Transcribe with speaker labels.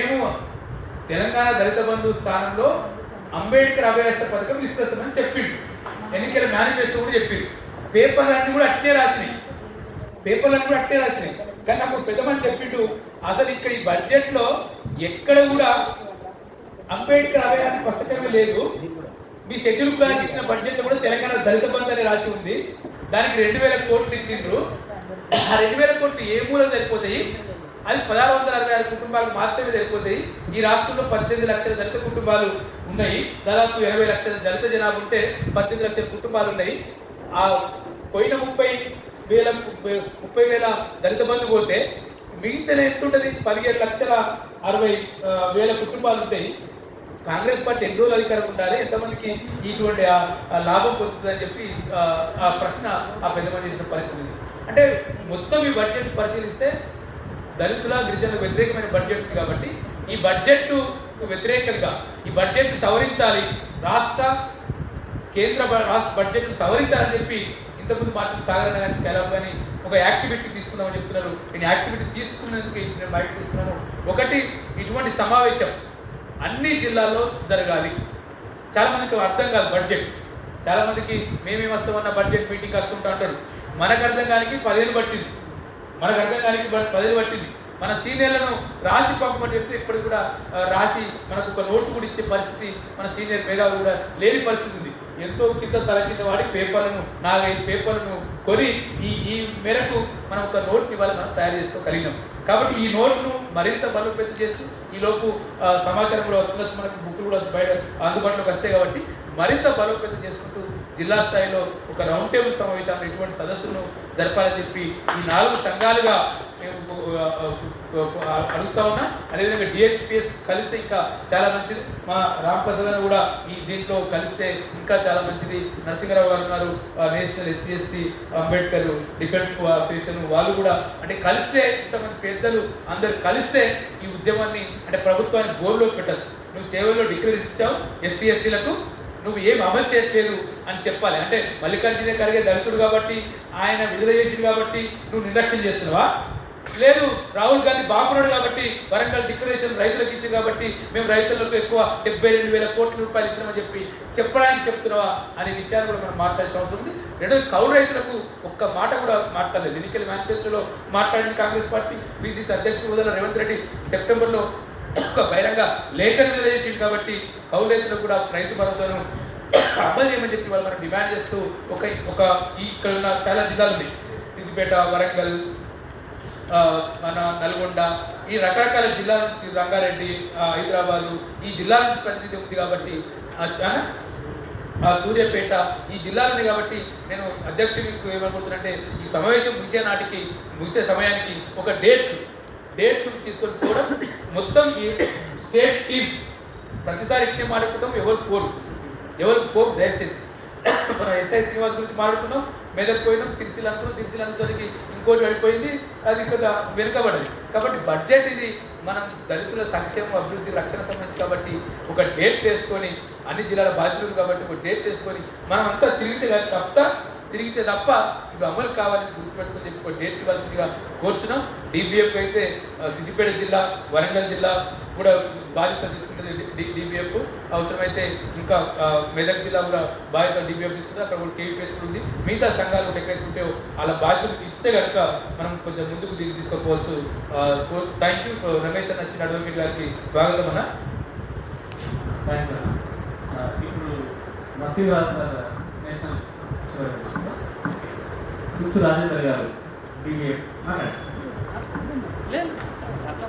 Speaker 1: మేము తెలంగాణ దళిత బంధు స్థానంలో అంబేద్కర్ అభయస్థ పథకం తీసుకొస్తామని చెప్పిండు. ఎన్నికల మేనిఫెస్టో కూడా చెప్పిండు. అన్ని కూడా అట్నే రాసినాయి. పేపర్లన్నీ కూడా అట్నే రాసినాయి. కానీ నాకు పెద్ద మంది చెప్పిండు అసలు ఇక్కడ ఈ బడ్జెట్లో ఎక్కడ కూడా అంబేద్కర్ అభయాన్ని పుస్తకమే లేదు. మీ షెడ్యూల్ ప్లాన్ ఇచ్చిన బడ్జెట్ కూడా తెలంగాణ దళిత బంధు అని రాసి ఉంది. దానికి రెండు వేల కోట్లు ఇచ్చిండ్రు. ఆ రెండు వేల కోట్లు ఏ మూలం సరిపోతాయి? అది పదహారు వందల అరవై ఆరు కుటుంబాలకు మాత్రమే సరిపోతాయి. ఈ రాష్ట్రంలో పద్దెనిమిది లక్షల దళిత కుటుంబాలు ఉన్నాయి. దాదాపు ఇరవై లక్షల దళిత జనాభా ఉంటే పద్దెనిమిది లక్షల కుటుంబాలు ఉన్నాయి. ఆ పోయిన ముప్పై వేల ముప్పై వేల దళిత బంధు పోతే మిగతా ఎంత ఉంటుంది? పదిహేడు లక్షల అరవై వేల కుటుంబాలు ఉంటాయి. కాంగ్రెస్ పార్టీ ఎన్ని రోజులు అధికారం ఉండాలి? ఎంతమందికి ఇటువంటి లాభం పొందుతుందని చెప్పి ఆ, ప్రశ్న ఆ పెద్ద చేసిన పరిస్థితి. అంటే మొత్తం ఈ బడ్జెట్ పరిశీలిస్తే దళితుల గిరిజనులకు వ్యతిరేకమైన బడ్జెట్ ఉంది కాబట్టి ఈ బడ్జెట్ వ్యతిరేకంగా ఈ బడ్జెట్ సవరించాలి. రాష్ట్ర కేంద్ర రాష్ట్ర బడ్జెట్ సవరించాలని చెప్పి ఇంతకుముందు మాత్రం సాగరణ కానీ స్కాలప్ కానీ ఒక యాక్టివిటీ తీసుకుందామని చెప్తున్నారు. నేను యాక్టివిటీ తీసుకున్నందుకు నేను బయట తీసుకున్నాను ఒకటి ఇటువంటి సమావేశం అన్ని జిల్లాల్లో జరగాలి. చాలామందికి అర్థం కాదు బడ్జెట్ చాలామందికి మేమేమి మేమేం వస్తామన్న బడ్జెట్ మీటింగ్ వస్తుంటా అంటారు. మనకు అర్థం కానీ పదిహేను పట్టింది. మనకు అర్థం కానీ బ- పట్టింది. మన సీనియర్లను రాసి పంపమని చెప్తే ఇప్పటికి కూడా రాసి మనకు ఒక నోటు కూడా ఇచ్చే పరిస్థితి మన సీనియర్ మేధావులు కూడా లేని పరిస్థితి ఉంది. ఎంతో కింద తల కింద వాడి పేపర్లను నాలుగైదు పేపర్లను కొని ఈ ఈ మేరకు మనం ఒక నోట్ని ఇవాళ మనం తయారు చేసుకోగలిగినాం. కాబట్టి ఈ నోట్ను మరింత బలోపేతం చేస్తూ ఈ లోపు సమాచారం కూడా వస్తుండొచ్చు మనకు బుక్లు కూడా బయట అందుబాటులోకి వస్తాయి కాబట్టి మరింత బలోపేతం చేసుకుంటూ జిల్లా స్థాయిలో ఒక రౌండ్ టేబుల్ సమావేశాలను ఇటువంటి సదస్సును జరపాలని చెప్పి ఈ నాలుగు సంఘాలుగా మేము అడుగుతా ఉన్నా. అదేవిధంగా డిహెచ్పిఎస్ కలిస్తే ఇంకా చాలా మంచిది. మా రామప్రసాద్ గారు కూడా ఈ దీంట్లో కలిస్తే ఇంకా చాలా మంచిది. నరసింహరావు గారు ఉన్నారు national SC ST Ambedkar defence association వాళ్ళు కూడా అంటే కలిస్తే ఇంతమంది పెద్దలు అందరు కలిస్తే ఈ ఉద్యమాన్ని అంటే ప్రభుత్వాన్ని గోల్లో పెట్టచ్చు. నువ్వు చేవల్లో డిగ్రీ ఇచ్చావు ఎస్సీ ఎస్టీలకు నువ్వు ఏం అమలు చేయట్లేదు అని చెప్పాలి. అంటే మల్లికార్జున ఖర్గే దళితుడు కాబట్టి ఆయన విడుదల చేసిండు కాబట్టి నువ్వు నిర్లక్ష్యం చేస్తున్నావా? లేదు రాహుల్ గాంధీ బాగున్నాడు కాబట్టి వరంగల్ డిక్లరేషన్ రైతులకు ఇచ్చింది కాబట్టి మేము రైతులకు ఎక్కువ డెబ్బై రెండు వేల కోట్ల రూపాయలు ఇచ్చినామని చెప్పి చెప్పడానికి చెప్తున్నావా అనే విషయాన్ని కూడా మనం మాట్లాడాల్సిన అవసరం ఉంది. రెండోది కౌలు రైతులకు ఒక్క మాట కూడా మాట్లాడలేదు. ఎన్నికల మేనిఫెస్టోలో మాట్లాడింది కాంగ్రెస్ పార్టీ. బీసీసీ అధ్యక్షుడు ఉదయం రేవంత్ రెడ్డి సెప్టెంబర్లో ఒక్క బహిరంగ లేఖను విడుదల కాబట్టి కౌలు రైతులకు కూడా రైతు భరోసాను అమలు చేయమని చెప్పి వాళ్ళు మనం డిమాండ్ చేస్తూ ఒక ఒక ఈ ఇక్కడ ఉన్న చాలా జిల్లాలు ఉన్నాయి. సిద్దిపేట వరంగల్ మన నల్గొండ ఈ రకరకాల జిల్లాల నుంచి రంగారెడ్డి హైదరాబాదు ఈ జిల్లాల నుంచి ప్రతినిధి ఉంది కాబట్టి ఆ, చాలా సూర్యాపేట ఈ జిల్లాలు ఉంది కాబట్టి నేను అధ్యక్షుడికి ఏమనుకుంటున్నానంటే ఈ సమావేశం ముగిసే నాటికి ముగిసే సమయానికి ఒక డేట్ డేట్ తీసుకొని పోవడం. మొత్తం ఈ స్టేట్ టీం ప్రతిసారి ఇట్నే మాట్లాడుకుంటాం ఎవరు కోరు ఎవరు కోరు దయచేసి. మన ఎస్ఐ శ్రీనివాస్ గురించి మాట్లాడుకున్నాం. మెదక్ పోయినాం సిరిసిల్ అనుకున్నాం. సిరిసిల్ అనుకోనికి ఇంకోటి వెళ్ళిపోయింది అది కొంత వెనుకబడది కాబట్టి బడ్జెట్ ఇది మనం దళితుల సంక్షేమం అభివృద్ధి రక్షణ సంబంధించి కాబట్టి ఒక డేట్ వేసుకొని అన్ని జిల్లాల బాధ్యతలు కాబట్టి ఒక డేట్ వేసుకొని మనం అంతా తిరిగితే కానీ తప్ప తిరిగితే తప్ప ఇవి అమలు కావాలని గుర్తుపెట్టుకుని చెప్పి ఒక కోరుచున్నాం. డిబిఎఫ్ అయితే సిద్దిపేట జిల్లా వరంగల్ జిల్లా కూడా బాధ్యత తీసుకుంటుంది డిబిఎఫ్ అవసరమైతే ఇంకా మెదక్ జిల్లా కూడా బాధ్యత డిబిఎఫ్ తీసుకుంటే అక్కడ కూడా కేవీపీఎస్ కూడా ఉంది. మిగతా సంఘాలు కూడా ఎక్కడైతే ఉంటే వాళ్ళ బాధ్యతలు ఇస్తే కనుక మనం కొంచెం ముందుకు దిగి తీసుకోకపోవచ్చు థ్యాంక్ యూ. రమేష్ అన్న వచ్చిన అడ్వకేట్ గారికి స్వాగతం అన్న.
Speaker 2: Thank you. ఇప్పుడు రాసిన నేషనల్ సుత్తు రాజేంద్ర గారు. డిఏ
Speaker 3: లేదు. అట్లా